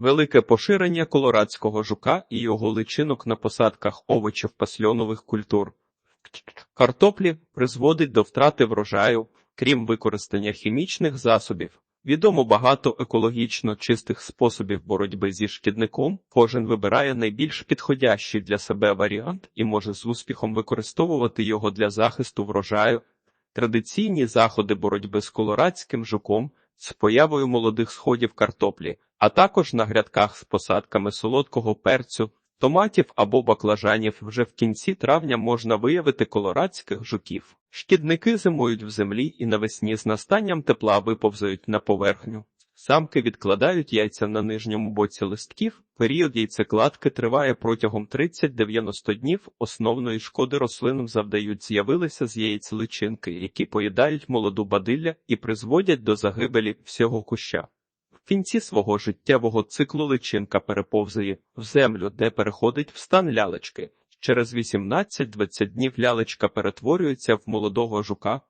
Велике поширення колорадського жука і його личинок на посадках овочів пасльонових культур. Картоплі призводить до втрати врожаю, крім використання хімічних засобів. Відомо багато екологічно чистих способів боротьби зі шкідником. Кожен вибирає найбільш підходящий для себе варіант і може з успіхом використовувати його для захисту врожаю. Традиційні заходи боротьби з колорадським жуком з появою молодих сходів картоплі, а також на грядках з посадками солодкого перцю, томатів або баклажанів вже в кінці травня можна виявити колорадських жуків. Шкідники зимують в землі і навесні з настанням тепла виповзають на поверхню. Самки відкладають яйця на нижньому боці листків. Період яйцекладки триває протягом 30-90 днів. Основної шкоди рослинам завдають з'явилися з яєць личинки, які поїдають молоду бадилля і призводять до загибелі всього куща. В кінці свого життєвого циклу личинка переповзає в землю, де переходить в стан лялечки. Через 18-20 днів лялечка перетворюється в молодого жука.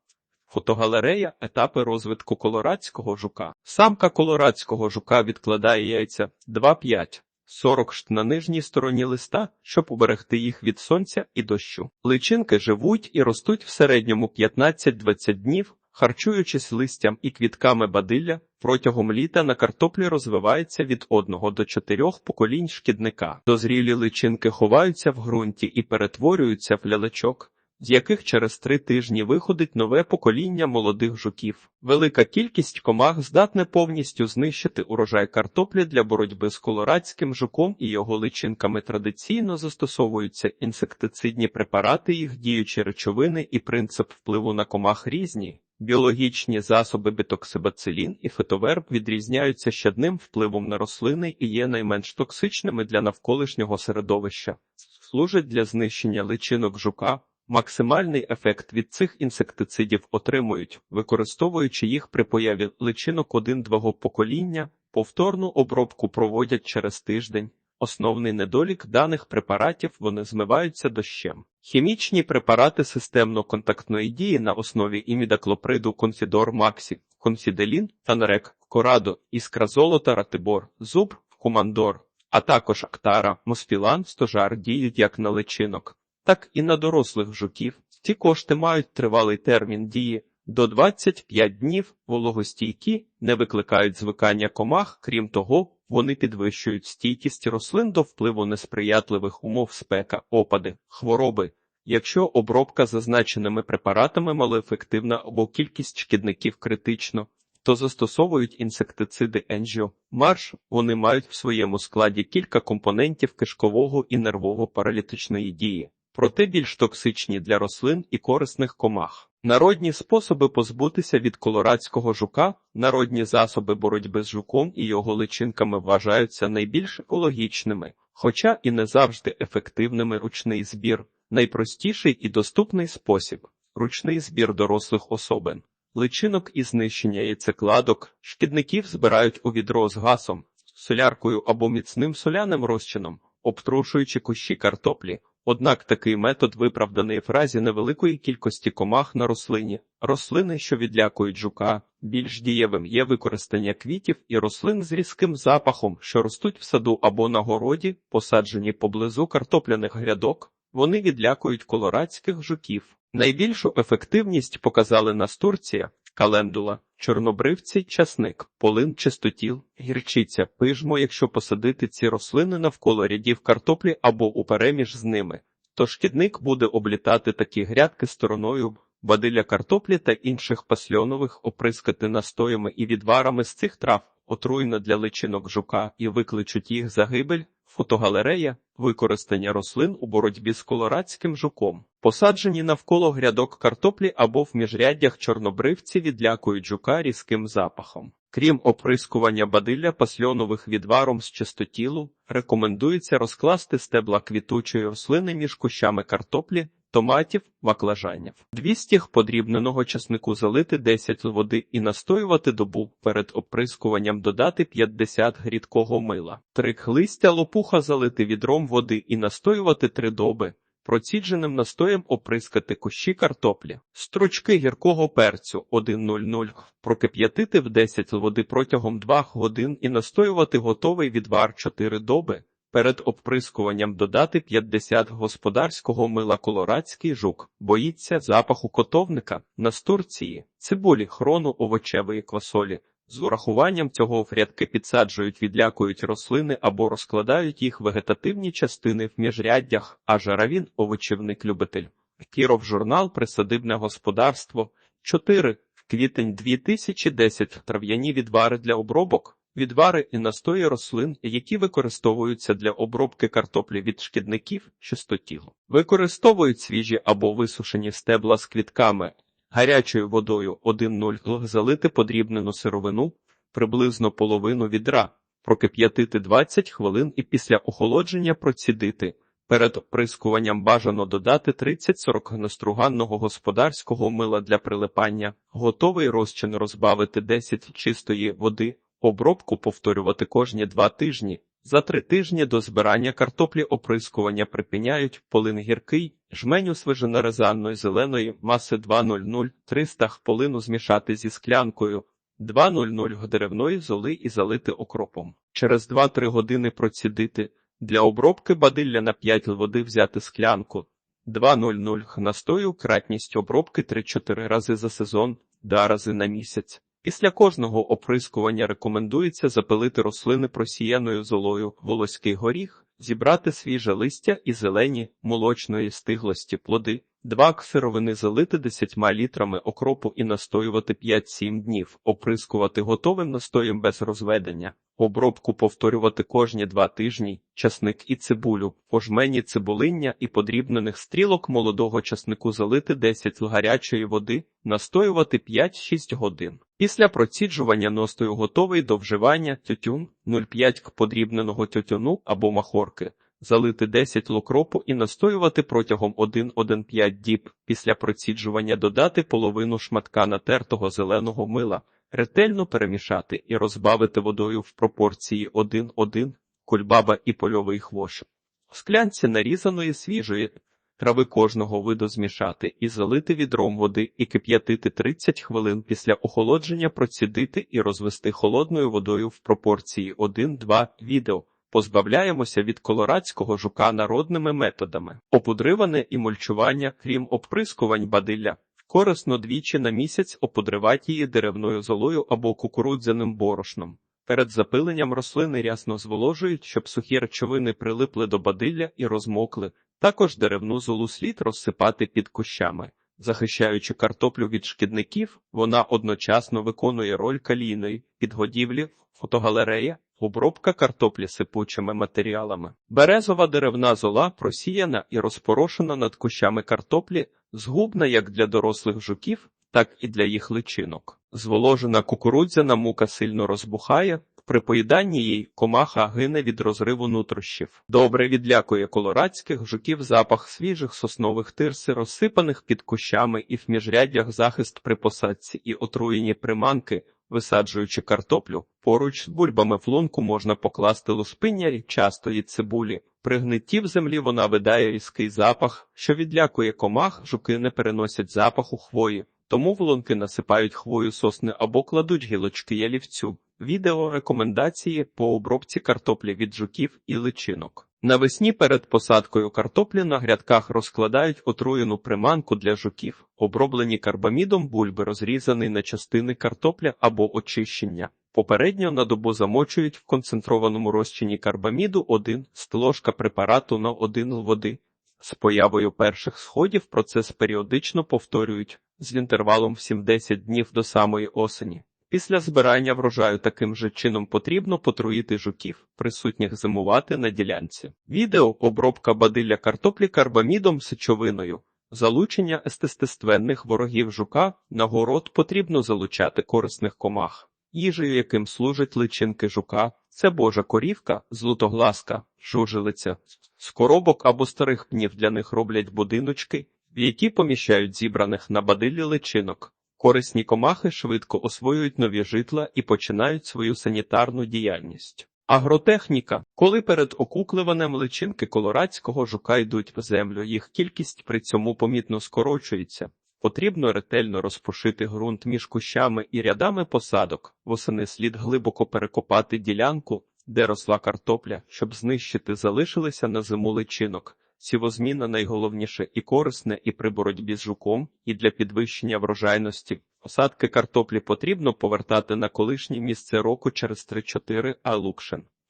Фотогалерея етапи розвитку колорадського жука. Самка колорадського жука відкладає яйця 2-5. 40 шт на нижній стороні листа, щоб уберегти їх від сонця і дощу. Личинки живуть і ростуть в середньому 15-20 днів, харчуючись листям і квітками бадилля, протягом літа на картоплі розвивається від 1 до 4 поколінь шкідника. Дозрілі личинки ховаються в ґрунті і перетворюються в лялечок з яких через три тижні виходить нове покоління молодих жуків. Велика кількість комах здатне повністю знищити урожай картоплі для боротьби з колорадським жуком і його личинками традиційно застосовуються інсектицидні препарати, їх діючі речовини і принцип впливу на комах різні. Біологічні засоби бітоксибацилін і фитоверб відрізняються щадним впливом на рослини і є найменш токсичними для навколишнього середовища, служать для знищення личинок жука, Максимальний ефект від цих інсектицидів отримують, використовуючи їх при появі личинок один-двого покоління, повторну обробку проводять через тиждень. Основний недолік даних препаратів вони змиваються дощем. Хімічні препарати системно-контактної дії на основі імідаклоприду конфідор Максі, конфіделін, танрек, корадо, іскра золота, ратибор, зуб, кумандор, а також актара, моспілан, стожар діють як на личинок так і на дорослих жуків. Ці кошти мають тривалий термін дії до 25 днів, вологостійкі, не викликають звикання комах, крім того, вони підвищують стійкість рослин до впливу несприятливих умов спека, опади, хвороби. Якщо обробка зазначеними препаратами малоефективна або кількість шкідників критично, то застосовують інсектициди енжіо. Марш вони мають в своєму складі кілька компонентів кишкового і нервово-паралітичної дії проте більш токсичні для рослин і корисних комах. Народні способи позбутися від колорадського жука, народні засоби боротьби з жуком і його личинками вважаються найбільш екологічними, хоча і не завжди ефективними ручний збір, найпростіший і доступний спосіб ручний збір дорослих особин. Личинок і знищення яйцекладок, шкідників збирають у відро з гасом, соляркою або міцним соляним розчином, обтрушуючи кущі картоплі. Однак такий метод виправданий в разі невеликої кількості комах на рослині. Рослини, що відлякують жука, більш дієвим є використання квітів і рослин з різким запахом, що ростуть в саду або на городі, посаджені поблизу картопляних грядок. Вони відлякують колорадських жуків. Найбільшу ефективність показали настурція, календула, чорнобривці, часник, полин, чистотіл, гірчиця, пижмо, якщо посадити ці рослини навколо рядів картоплі або упереміж з ними, то шкідник буде облітати такі грядки стороною бадиля картоплі та інших пасльонових оприскати настоями і відварами з цих трав, отруйно для личинок жука і викличуть їх загибель. Фотогалерея використання рослин у боротьбі з колорадським жуком. Посаджені навколо грядок картоплі або в міжряддях чорнобривці відлякують жука різким запахом. Крім оприскування бадилля пасльонових відваром з чистотілу, рекомендується розкласти стебла квітучої рослини між кущами картоплі томатів, баклажанів. 200 подрібненого часнику залити 10 води і настоювати добу. Перед оприскуванням додати 50 грідкого мила. Трик листя лопуха залити відром води і настоювати 3 доби. Процідженим настоєм оприскати кущі картоплі, стручки гіркого перцю 1,00, прокип'ятити в 10 води протягом 2 годин і настоювати готовий відвар 4 доби. Перед оприскуванням додати 50 господарського мила колорадський жук, боїться запаху котовника, настурції, цибулі, хрону овочевої квасолі. З урахуванням цього в рядки підсаджують, відлякують рослини або розкладають їх вегетативні частини в міжряддях, а жаравін – овочівник-любитель. Кіров журнал «Присадибне господарство» 4. Квітень 2010 Трав'яні відвари для обробок Відвари і настої рослин, які використовуються для обробки картоплі від шкідників, чистотіл. Використовують свіжі або висушені стебла з квітками, гарячою водою 1,0 залити подрібнену сировину, приблизно половину відра, прокип'ятити 20 хвилин і після охолодження процідити. Перед оприскуванням бажано додати 30-40 наструганного господарського мила для прилипання, готовий розчин розбавити 10 чистої води, Обробку повторювати кожні два тижні. За три тижні до збирання картоплі оприскування припиняють полин гіркий, жменю свеженарезанної зеленої маси 2,00, 300 полину змішати зі склянкою, 2,00 деревної золи і залити окропом. Через 2-3 години процідити. Для обробки бадилля на 5 води взяти склянку. 2,00 настою кратність обробки 3-4 рази за сезон, 2 рази на місяць. Після кожного оприскування рекомендується запилити рослини просіяною золою волоський горіх, зібрати свіже листя і зелені молочної стиглості плоди, два сировини залити 10 літрами окропу і настоювати 5-7 днів, оприскувати готовим настоєм без розведення, обробку повторювати кожні два тижні, часник і цибулю, по жмені цибулиння і подрібнених стрілок молодого часнику залити 10 гарячої води, настоювати 5-6 годин. Після проціджування настою готовий до вживання тютюн 0,5 к подрібненого тютюну або махорки, залити 10 локропу і настоювати протягом 1-1,5 діб. Після проціджування додати половину шматка натертого зеленого мила, ретельно перемішати і розбавити водою в пропорції 1-1, кульбаба і польовий хвощ. В склянці нарізаної свіжої трави кожного виду змішати і залити відром води і кип'ятити 30 хвилин після охолодження процідити і розвести холодною водою в пропорції 1-2 відео. Позбавляємося від колорадського жука народними методами. Опудриване і мульчування, крім оприскувань бадилля, корисно двічі на місяць опудривати її деревною золою або кукурудзяним борошном. Перед запиленням рослини рясно зволожують, щоб сухі речовини прилипли до бадилля і розмокли. Також деревну золу слід розсипати під кущами. Захищаючи картоплю від шкідників, вона одночасно виконує роль калійної підгодівлі, фотогалерея, обробка картоплі сипучими матеріалами. Березова деревна зола просіяна і розпорошена над кущами картоплі, згубна як для дорослих жуків, так і для їх личинок. Зволожена кукурудзяна мука сильно розбухає, при поїданні їй комаха гине від розриву нутрощів. Добре відлякує колорадських жуків запах свіжих соснових тирси, розсипаних під кущами і в міжряддях захист при посадці і отруєні приманки. Висаджуючи картоплю, поруч з бульбами в можна покласти луспиння рідчастої цибулі. При гнитті в землі вона видає різкий запах, що відлякує комах, жуки не переносять запаху хвої, тому в лунки насипають хвою сосни або кладуть гілочки ялівцю. Відео рекомендації по обробці картоплі від жуків і личинок. Навесні перед посадкою картоплі на грядках розкладають отруєну приманку для жуків, оброблені карбамідом бульби, розрізаний на частини картопля або очищення. Попередньо на добу замочують в концентрованому розчині карбаміду 1 ложка препарату на 1 води. З появою перших сходів процес періодично повторюють з інтервалом в 7-10 днів до самої осені. Після збирання врожаю таким же чином потрібно потруїти жуків, присутніх зимувати на ділянці. Відео обробка бадилля картоплі карбамідом сечовиною. Залучення естестественних ворогів жука на город потрібно залучати корисних комах, їжею яким служать личинки жука, це божа корівка, злутогласка, жужелиця, з коробок або старих пнів для них роблять будиночки, в які поміщають зібраних на бадиллі личинок. Корисні комахи швидко освоюють нові житла і починають свою санітарну діяльність. Агротехніка. Коли перед окукливанням личинки колорадського жука йдуть в землю, їх кількість при цьому помітно скорочується. Потрібно ретельно розпушити ґрунт між кущами і рядами посадок. Восени слід глибоко перекопати ділянку, де росла картопля, щоб знищити залишилися на зиму личинок. Сівозміна найголовніше і корисне і при боротьбі з жуком, і для підвищення врожайності. Посадки картоплі потрібно повертати на колишнє місце року через 3-4, а.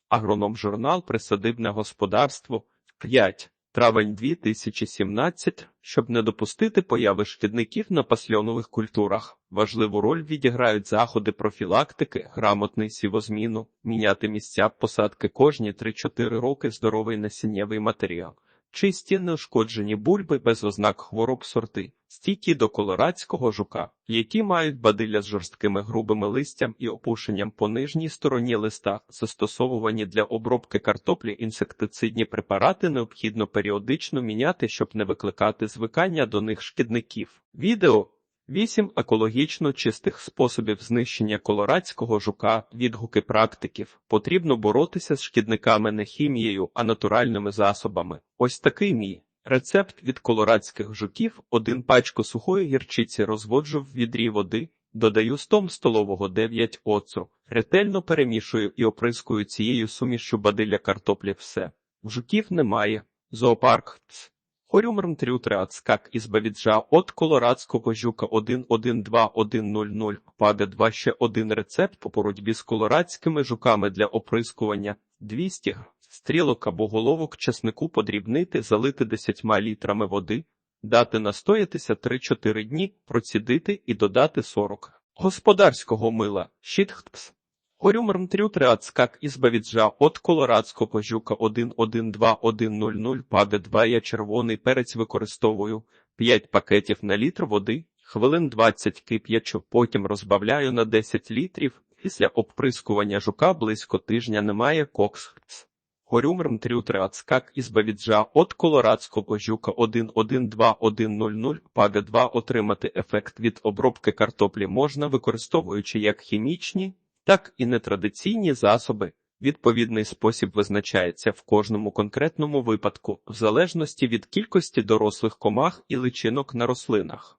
Агроном журнал Присадибне господарство 5. Травень 2017. Щоб не допустити появи шкідників на пасльонових культурах, важливу роль відіграють заходи профілактики, грамотний сівозміну, міняти місця посадки кожні 3-4 роки здоровий насіннєвий матеріал. Чисті неушкоджені бульби без ознак хвороб сорти, стійкі до колорадського жука, які мають бадилля з жорсткими грубими листям і опушенням по нижній стороні листа, застосовувані для обробки картоплі інсектицидні препарати необхідно періодично міняти, щоб не викликати звикання до них шкідників. Відео 8 екологічно чистих способів знищення колорадського жука, відгуки практиків. Потрібно боротися з шкідниками не хімією, а натуральними засобами. Ось такий мій рецепт від колорадських жуків. Один пачку сухої гірчиці розводжу в відрі води, додаю 100 столового 9 оцу, ретельно перемішую і оприскую цією сумішю бадилля картоплі все. В жуків немає. Зоопарк. Хорюмрм трютреацкак із бавіджа от колорадського жука 112100 паде 2 ще один рецепт по боротьбі з колорадськими жуками для оприскування. 200 стрілок або головок чеснику подрібнити, залити 10 літрами води, дати настоятися 3-4 дні, процідити і додати 40 господарського мила, щітхтпс. Хорюмрм трютреацкак із бавіджа от колорадського жука 112100 паде 2 я червоний перець використовую. 5 пакетів на літр води, хвилин 20 кип'ячу, потім розбавляю на 10 літрів, після обприскування жука близько тижня немає кокс. Хорюмрм трютреацкак із бавіджа от колорадського жука 112100 паде 2 отримати ефект від обробки картоплі можна використовуючи як хімічні, так і нетрадиційні засоби. Відповідний спосіб визначається в кожному конкретному випадку, в залежності від кількості дорослих комах і личинок на рослинах.